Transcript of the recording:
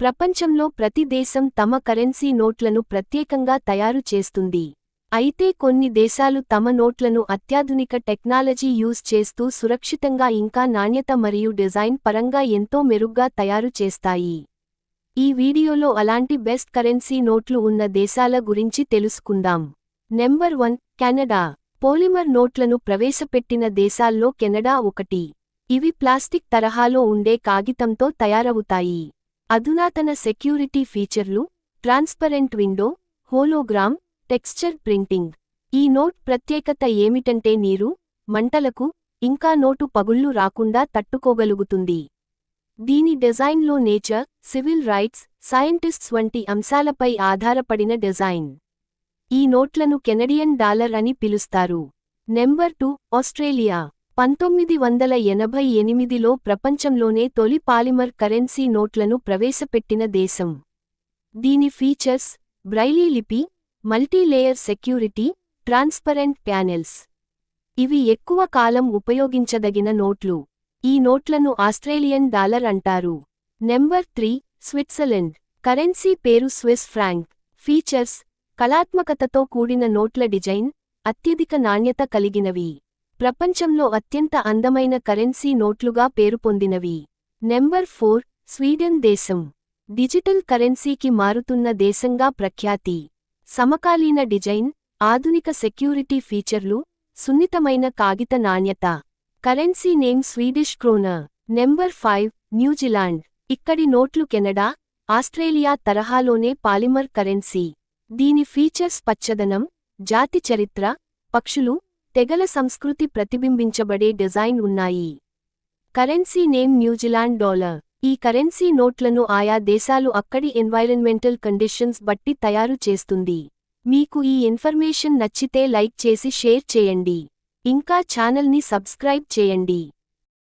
ప్రపంచంలో ప్రతి దేశం తమ కరెన్సీ నోట్లను ప్రత్యేకంగా తయారు చేస్తుంది. అయితే కొన్ని దేశాలు తమ నోట్లను అత్యాధునిక టెక్నాలజీ యూజ్ చేస్తూ సురక్షితంగా ఇంకా నాణ్యత మరియు డిజైన్ పరంగా ఎంతో మెరుగ్గా తయారు చేస్తాయి. ఈ వీడియోలో అలాంటి బెస్ట్ కరెన్సీ నోట్లు ఉన్న దేశాల గురించి తెలుసుకుందాం. Number one Canada. పోలిమర్ నోట్లను ప్రవేశపెట్టిన దేశాల్లో కెనడా ఒకటి. ఇవి ప్లాస్టిక్ తరహాలో ఉండే కాగితంతో తయారవుతాయి. అధునాతన సెక్యూరిటీ ఫీచర్లు transparent window hologram texture printing. ఈ నోట్ ప్రత్యేకత ఏమిటంటే నీరు మంటలకు ఇంకా నోటు పగుళ్ళు రాకుండా తట్టుకోగలుగుతుంది. దీని డిజైన్లో నేచర్ సివిల్ రైట్స్ సైంటిస్ట్స్ వంటి అంశాలపై ఆధారపడిన డిజైన్. ఈ నోట్లను కెనడియన్ డాలర్ అని పిలుస్తారు. Number two Australia. పంతొమ్మిది వందల ఎనభై ఎనిమిదిలో ప్రపంచంలోనే తొలి పాలిమర్ కరెన్సీ నోట్లను ప్రవేశపెట్టిన దేశం. దీని ఫీచర్స్ బ్రైలీ లిపి మల్టీలేయర్ సెక్యూరిటీ ట్రాన్స్పరెంట్ ప్యానెల్స్. ఇవి ఎక్కువ కాలం ఉపయోగించదగిన నోట్లు. ఈ నోట్లను ఆస్ట్రేలియన్ డాలర్ అంటారు. Number three Switzerland. కరెన్సీ పేరు స్విస్ ఫ్రాంక్. ఫీచర్స్ కళాత్మకతతో కూడిన నోట్ల డిజైన్ అత్యధిక నాణ్యత కలిగినవి. ప్రపంచంలో అత్యంత అందమైన కరెన్సీ నోట్లుగా పేరుపొందినవి నెంబర్ ఫోర్ స్వీడన్ దేశం. డిజిటల్ కరెన్సీకి మారుతున్న దేశంగా ప్రఖ్యాతి. సమకాలీన డిజైన్ ఆధునిక సెక్యూరిటీ ఫీచర్లు సున్నితమైన కాగిత నాణ్యత. Currency name Swedish kronor number five New Zealand. ఇక్కడి నోట్లు కెనడా ఆస్ట్రేలియా తరహాలోనే పాలిమర్ కరెన్సీ. దీని ఫీచర్స్ పచ్చదనం జాతి చరిత్ర పక్షులు తెగల సంస్కృతి ప్రతిబింబించబడే డిజైన్ ఉన్నాయి. Currency name New Zealand dollar. ఈ కరెన్సీ నోట్లను ఆయా దేశాలు అక్కడి ఎన్వైరన్మెంటల్ కండిషన్స్ బట్టి తయారు చేస్తుంది. మీకు ఈ ఇన్ఫర్మేషన్ నచ్చితే లైక్ చేసి షేర్ చేయండి. ఇంకా ఛానల్ని సబ్స్క్రైబ్ చేయండి.